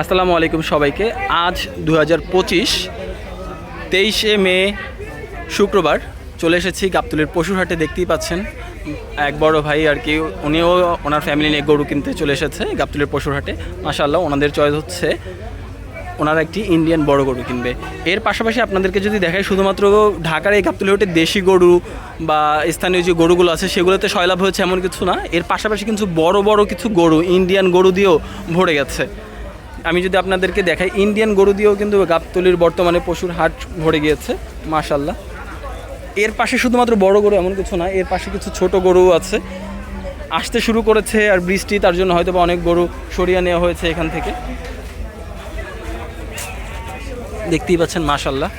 আসসালামু আলাইকুম সবাইকে। আজ দু হাজার পঁচিশ, তেইশে মে শুক্রবার চলে এসেছি গাবতলির পশুর হাটে দেখতেই পাচ্ছেন এক বড় ভাই আর কি। উনিও ওনার ফ্যামিলি নিয়ে গরু কিনতে চলে এসেছে গাবতলির পশুর হাটে মাশাল্লাহ ওনাদের চয়েস হচ্ছে ওনারা একটি ইন্ডিয়ান বড় গরু কিনবে। এর পাশাপাশি আপনাদেরকে যদি দেখায় শুধুমাত্র ঢাকার এই গাবতলি হাটে দেশি গরু বা স্থানীয় যে গরুগুলো আছে, সেগুলোতে সয়লাভ হয়েছে এমন কিছু না। এর পাশাপাশি কিন্তু বড় বড় কিছু গরু ইন্ডিয়ান গরু দিয়েও ভরে গেছে। আমি যদি আপনাদেরকে দেখাই ইন্ডিয়ান গরু দিয়েও কিন্তু গাবতলির বর্তমানে পশুর হাট ভরে গিয়েছে মাশাল্লাহ এর পাশে শুধুমাত্র বড় গরু এমন কিছু না, এর পাশে কিছু ছোট গরু আছে। আসতে শুরু করেছে আর বৃষ্টি, তার জন্য হয়তো অনেক গরু সরিয়ে নেওয়া হয়েছে এখান থেকে। দেখতেই পাচ্ছেন মাশাল্লাহ